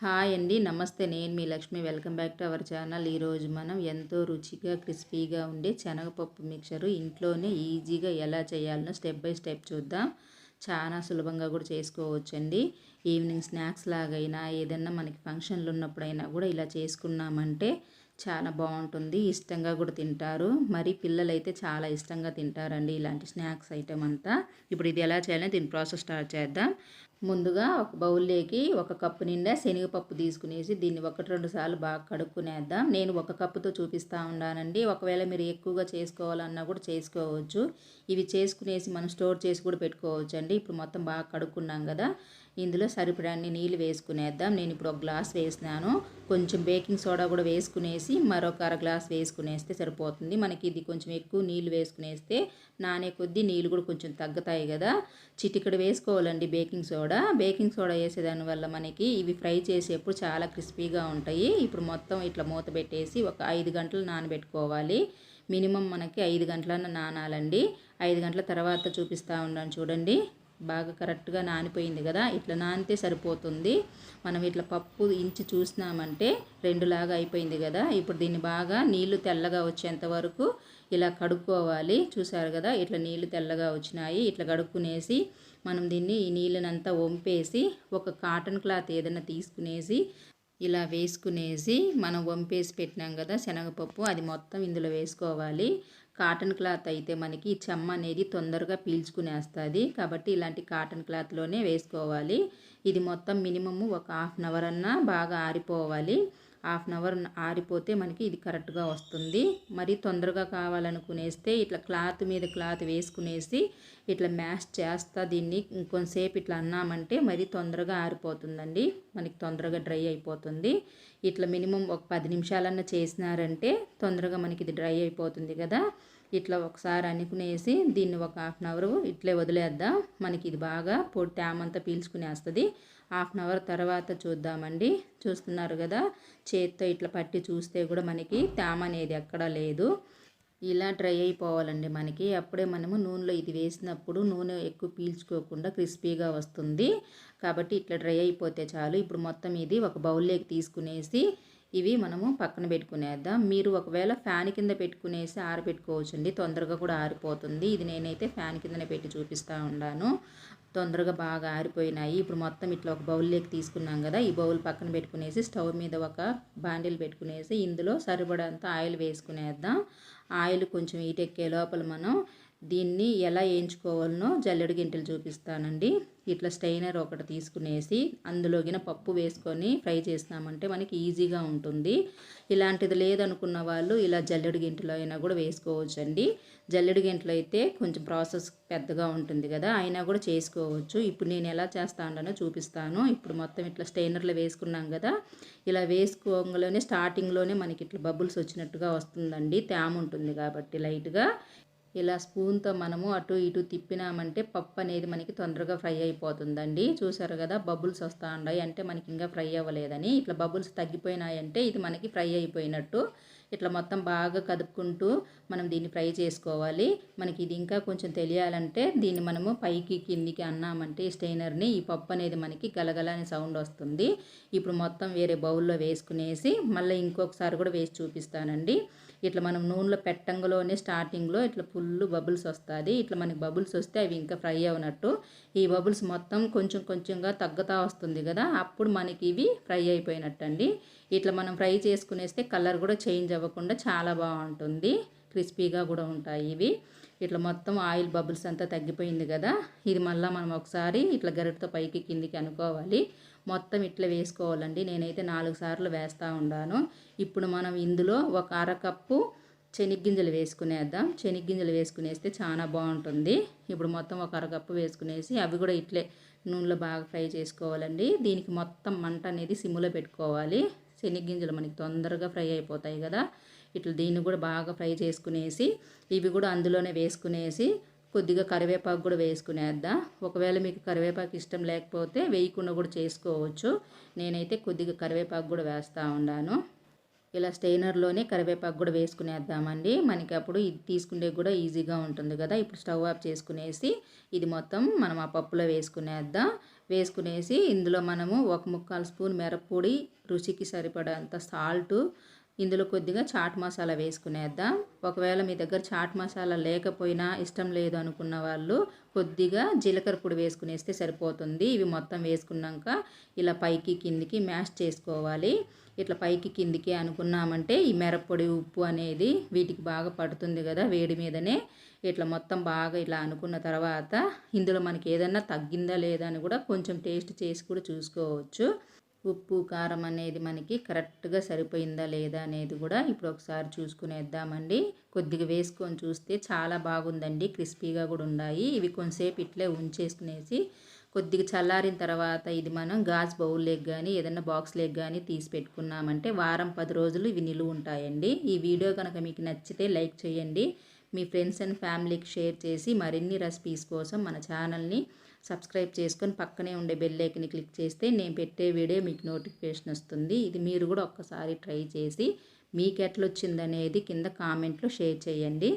Hi అండి. నమస్తే. నేను మీ Lakshmi. Welcome back to our channel. ఈరోజు మనం ఎంతో రుచిగా క్రిస్పీగా ఉండే శనగపప్పు మిక్చరు ఇంట్లోనే ఈజీగా ఎలా చేయాలనో స్టెప్ బై స్టెప్ చూద్దాం. చాలా సులభంగా కూడా చేసుకోవచ్చండి. ఈవినింగ్ స్నాక్స్ లాగైనా ఏదన్నా మనకి ఫంక్షన్లు ఉన్నప్పుడైనా కూడా ఇలా చేసుకున్నామంటే చాలా బాగుంటుంది. ఇష్టంగా కూడా తింటారు. మరి పిల్లలైతే చాలా ఇష్టంగా తింటారండి ఇలాంటి స్నాక్స్ ఐటమ్ అంతా. ఇప్పుడు ఇది ఎలా చేయాలని దీని ప్రాసెస్ స్టార్ట్ చేద్దాం. ముందుగా ఒక బౌల్లోకి ఒక కప్పు నిండా శనగపప్పు తీసుకునేసి దీన్ని ఒకటి రెండు సార్లు బాగా కడుక్కునేద్దాం. నేను ఒక కప్పుతో చూపిస్తూ ఉన్నానండి. ఒకవేళ మీరు ఎక్కువగా చేసుకోవాలన్నా కూడా చేసుకోవచ్చు. ఇవి చేసుకునేసి మనం స్టోర్ చేసి కూడా పెట్టుకోవచ్చు అండి ఇప్పుడు మొత్తం బాగా కడుక్కున్నాం కదా. ఇందులో సరిపడాన్ని నీళ్ళు వేసుకునేద్దాం. నేను ఇప్పుడు ఒక గ్లాస్ వేసినాను. కొంచెం బేకింగ్ సోడా కూడా వేసుకునేసి మరొక అర గ్లాస్ వేసుకునేస్తే సరిపోతుంది. మనకి ఇది కొంచెం ఎక్కువ నీళ్ళు వేసుకునేస్తే నానే కొద్దీ నీళ్ళు కూడా కొంచెం తగ్గుతాయి కదా. చిటికడు వేసుకోవాలండి బేకింగ్ సోడా. బేకింగ్ సోడా వేసేదాని వల్ల మనకి ఇవి ఫ్రై చేసేప్పుడు చాలా క్రిస్పీగా ఉంటాయి. ఇప్పుడు మొత్తం ఇట్లా మూత పెట్టేసి ఒక ఐదు గంటలు నానబెట్టుకోవాలి. మినిమం మనకి ఐదు గంటలన్న నానాలండి. ఐదు గంటల తర్వాత చూపిస్తూ ఉన్నాను చూడండి. బాగా కరెక్ట్గా నానిపోయింది కదా ఇట్లా నానితే సరిపోతుంది. మనం ఇట్లా పప్పు ఇంచి చూసినామంటే రెండులాగా అయిపోయింది కదా ఇప్పుడు దీన్ని బాగా నీళ్ళు తెల్లగా వచ్చేంత వరకు ఇలా కడుక్కోవాలి. చూసారు కదా ఇట్లా నీళ్ళు తెల్లగా వచ్చినాయి. ఇట్లా కడుక్కునేసి మనం దీన్ని ఈ నీళ్ళనంతా వంపేసి ఒక కాటన్ క్లాత్ ఏదైనా తీసుకునేసి ఇలా వేసుకునేసి మనం వంపేసి పెట్టినాం కదా శనగపప్పు. అది మొత్తం ఇందులో వేసుకోవాలి. కాటన్ క్లాత్ అయితే మనకి చెమ్మ అనేది తొందరగా పీల్చుకునేస్తుంది. కాబట్టి ఇలాంటి కాటన్ క్లాత్లోనే వేసుకోవాలి. ఇది మొత్తం మినిమము ఒక హాఫ్ అన్ అవర్ అన్నా బాగా ఆరిపోవాలి. హాఫ్ అన్ అవర్ ఆరిపోతే మనకి ఇది కరెక్ట్గా వస్తుంది. మరి తొందరగా కావాలనుకునేస్తే ఇట్లా క్లాత్ మీద క్లాత్ వేసుకునేసి ఇట్లా మ్యాష్ చేస్తా దీన్ని ఇంకొంతసేపు ఇట్లా అన్నామంటే మరి తొందరగా ఆరిపోతుందండి. మనకి తొందరగా డ్రై అయిపోతుంది. ఇట్లా మినిమం ఒక పది నిమిషాలన్నా చేసినారంటే తొందరగా మనకి ఇది డ్రై అయిపోతుంది కదా. ఇట్లా ఒకసారి అనుకునేసి దీన్ని ఒక హాఫ్ అన్ అవర్ ఇట్లే వదిలేద్దాం. మనకి ఇది బాగా పొడి తేమంతా పీల్చుకునేస్తుంది. హాఫ్ అన్ అవర్ తర్వాత చూద్దామండి. చూస్తున్నారు కదా చేత్తో ఇట్లా పట్టి చూస్తే కూడా మనకి తేమ అనేది ఎక్కడా లేదు. ఇలా డ్రై అయిపోవాలండి మనకి. అప్పుడే మనము నూనెలో ఇది వేసినప్పుడు నూనె ఎక్కువ పీల్చుకోకుండా క్రిస్పీగా వస్తుంది. కాబట్టి ఇట్లా డ్రై అయిపోతే చాలు. ఇప్పుడు మొత్తం ఇది ఒక బౌల్లోకి తీసుకునేసి ఇవి మనము పక్కన పెట్టుకునేద్దాం. మీరు ఒకవేళ ఫ్యాన్ కింద పెట్టుకునేసి ఆరబెట్టుకోవచ్చండి. తొందరగా కూడా ఆరిపోతుంది. ఇది నేనైతే ఫ్యాన్ కిందనే పెట్టి చూపిస్తూ ఉన్నాను. తొందరగా బాగా ఆరిపోయినాయి. ఇప్పుడు మొత్తం ఇట్లా ఒక బౌల్లోకి తీసుకున్నాం కదా ఈ బౌల్ పక్కన పెట్టుకునేసి స్టవ్ మీద ఒక బాండిల్ పెట్టుకునేసి ఇందులో సరిపడంత ఆయిల్ వేసుకునేద్దాం. ఆయిల్ కొంచెం ఈటెక్కే లోపల మనం దీన్ని ఎలా వేయించుకోవాలనో జల్లెడు గింటలు చూపిస్తానండి. ఇట్లా స్టైనర్ ఒకటి తీసుకునేసి అందులోగిన పప్పు వేసుకొని ఫ్రై చేసినామంటే మనకి ఈజీగా ఉంటుంది. ఇలాంటిది లేదనుకున్న వాళ్ళు ఇలా జల్లెడు గింటలో అయినా కూడా వేసుకోవచ్చండి. జల్లెడు గింటలో అయితే కొంచెం ప్రాసెస్ పెద్దగా ఉంటుంది కదా అయినా కూడా చేసుకోవచ్చు. ఇప్పుడు నేను ఎలా చేస్తానో చూపిస్తాను. ఇప్పుడు మొత్తం ఇట్లా స్టైనర్లో వేసుకున్నాం కదా ఇలా వేసుకోగానే స్టార్టింగ్లోనే మనకి ఇట్లా బబుల్స్ వచ్చినట్టుగా వస్తుందండి. తేమ ఉంటుంది కాబట్టి లైట్గా ఇలా స్పూన్తో మనము అటు ఇటు తిప్పినామంటే పప్పు అనేది మనకి తొందరగా ఫ్రై అయిపోతుందండి. చూసారు కదా బబుల్స్ వస్తూ ఉన్నాయి అంటే మనకి ఇంకా ఫ్రై అవ్వలేదని. ఇట్లా బబుల్స్ తగ్గిపోయినాయంటే ఇది మనకి ఫ్రై అయిపోయినట్టు. ఇట్లా మొత్తం బాగా కదుపుకుంటూ మనం దీన్ని ఫ్రై చేసుకోవాలి. మనకి ఇది ఇంకా కొంచెం తెలియాలంటే దీన్ని మనము పైకి కిందికి అన్నామంటే స్టెయినర్ని ఈ పప్పు అనేది మనకి గలగలని సౌండ్ వస్తుంది. ఇప్పుడు మొత్తం వేరే బౌల్లో వేసుకునేసి మళ్ళీ ఇంకొకసారి కూడా వేసి చూపిస్తానండి. ఇట్లా మనం నూనెలో పెట్టంగలోనే స్టార్టింగ్లో ఇట్లా ఫుల్ బబుల్స్ వస్తుంది. ఇట్లా మనకి బబుల్స్ వస్తే అవి ఇంకా ఫ్రై అవునట్టు ఈ బబుల్స్ మొత్తం కొంచెం కొంచెంగా తగ్గుతూ వస్తుంది కదా అప్పుడు మనకి ఇవి ఫ్రై అయిపోయినట్టు అండి ఇట్లా మనం ఫ్రై చేసుకునేస్తే కలర్ కూడా చేంజ్ అవ్వకుండా చాలా బాగుంటుంది. క్రిస్పీగా కూడా ఉంటాయి ఇవి. ఇట్లా మొత్తం ఆయిల్ బబుల్స్ అంతా తగ్గిపోయింది కదా. ఇది మళ్ళీ మనం ఒకసారి ఇట్లా గరిటతో పైకి కిందికి అనుకోవాలి. మొత్తం ఇట్లా వేసుకోవాలండి. నేనైతే నాలుగు సార్లు వేస్తూ ఉన్నాను ఇప్పుడు మనం ఇందులో ఒక అరకప్పు శనగ్గింజలు వేసుకునేద్దాం. శనగ్గింజలు వేసుకునేస్తే చాలా బాగుంటుంది. ఇప్పుడు మొత్తం ఒక అరకప్పు వేసుకునేసి అవి కూడా ఇట్లే నూనెలో బాగా ఫ్రై చేసుకోవాలండి. దీనికి మొత్తం మంట అనేది సిమ్లో పెట్టుకోవాలి. శనగ్గింజలు మనకి తొందరగా ఫ్రై అయిపోతాయి కదా. ఇట్లా దీన్ని కూడా బాగా ఫ్రై చేసుకునేసి ఇవి కూడా అందులోనే వేసుకునేసి కొద్దిగా కరివేపాకు కూడా వేసుకునేద్దాం. ఒకవేళ మీకు కరివేపాకు ఇష్టం లేకపోతే వేయకుండా కూడా చేసుకోవచ్చు. నేనైతే కొద్దిగా కరివేపాకు కూడా వేస్తూ ఉన్నాను. ఇలా స్టెయినర్లోనే కరివేపాకు కూడా వేసుకునేద్దామండి. మనకి అప్పుడు ఇది తీసుకునే కూడా ఈజీగా ఉంటుంది కదా. ఇప్పుడు స్టవ్ ఆఫ్ చేసుకునేసి ఇది మొత్తం మనం ఆ పప్పులో వేసుకునేద్దాం. వేసుకునేసి ఇందులో మనము ఒక ముక్కాలు స్పూన్ మిరప్పొడి రుచికి సరిపడంత సాల్టు ఇందులో కొద్దిగా చాట్ మసాలా వేసుకునేద్దాం. ఒకవేళ మీ దగ్గర చాట్ మసాలా లేకపోయినా ఇష్టం లేదు అనుకున్న వాళ్ళు కొద్దిగా జీలకర్ర పొడి వేసుకునేస్తే సరిపోతుంది. ఇవి మొత్తం వేసుకున్నాక ఇలా పైకి కిందికి మ్యాష్ చేసుకోవాలి. ఇట్లా పైకి కిందికి అనుకున్నామంటే ఈ మిరప్పొడి ఉప్పు అనేది వీటికి బాగా పడుతుంది కదా వేడి మీదనే. ఇట్లా మొత్తం బాగా ఇలా అనుకున్న తర్వాత ఇందులో మనకి ఏదన్నా తగ్గిందా లేదా అని కూడా కొంచెం టేస్ట్ చేసి కూడా చూసుకోవచ్చు. ఉప్పు కారం అనేది మనకి కరెక్ట్గా సరిపోయిందా లేదా అనేది కూడా ఇప్పుడు ఒకసారి చూసుకునేద్దామండి. కొద్దిగా వేసుకొని చూస్తే చాలా బాగుందండి. క్రిస్పీగా కూడా ఉన్నాయి. ఇవి కొంతసేపు ఇట్లే ఉంచేసుకునేసి కొద్దిగా చల్లారిన తర్వాత ఇది మనం గాజ్ బౌల్లోకి కానీ ఏదైనా బాక్స్లోకి కానీ తీసి పెట్టుకున్నామంటే వారం పది రోజులు ఇవి నిలువ ఉంటాయండి. ఈ వీడియో కనుక మీకు నచ్చితే లైక్ చేయండి. మీ ఫ్రెండ్స్ అండ్ ఫ్యామిలీకి షేర్ చేసి మరిన్ని రెసిపీస్ కోసం మన ఛానల్ని సబ్స్క్రైబ్ చేసుకొని పక్కనే ఉండే బెల్ ఐకన్ని క్లిక్ చేస్తే నేను పెట్టే వీడియో మీకు నోటిఫికేషన్ వస్తుంది. ఇది మీరు కూడా ఒక్కసారి ట్రై చేసి మీకు ఎట్లొచ్చిందనేది కింద కామెంట్లో షేర్ చేయండి.